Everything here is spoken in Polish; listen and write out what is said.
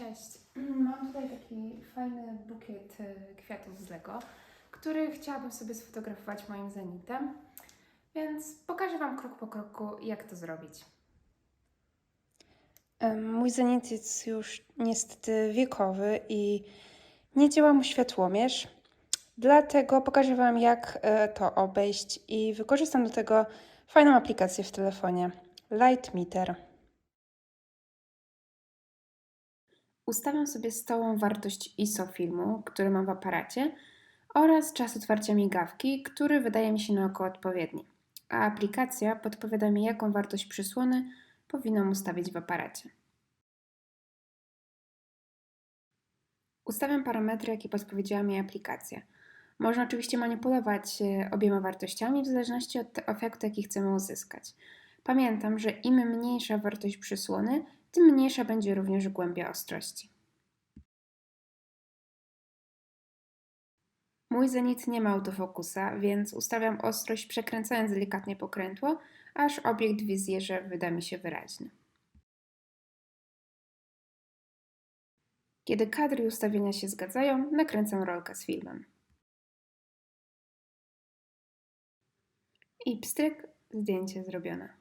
Cześć. Mam tutaj taki fajny bukiet y, kwiatów z Lego, który chciałabym sobie sfotografować moim zenitem, więc pokażę Wam krok po kroku, jak to zrobić. Mój zenit jest już niestety wiekowy i nie działa mu światłomierz. Dlatego pokażę Wam, jak e, to obejść i wykorzystam do tego fajną aplikację w telefonie Light Meter. Ustawiam sobie stałą wartość ISO filmu, który mam w aparacie oraz czas otwarcia migawki, który wydaje mi się na oko odpowiedni, a aplikacja podpowiada mi, jaką wartość przysłony powinnam ustawić w aparacie. Ustawiam parametry, jakie podpowiedziała mi aplikacja. Można oczywiście manipulować e, obiema wartościami w zależności od efektu, jaki chcemy uzyskać. Pamiętam, że im mniejsza wartość przysłony, tym mniejsza będzie również głębia ostrości. Mój zenit nie ma autofokusa, więc ustawiam ostrość przekręcając delikatnie pokrętło, aż obiekt w wizjerze wyda mi się wyraźny. Kiedy kadry i ustawienia się zgadzają, nakręcam rolkę z filmem. I pstryk, zdjęcie zrobione.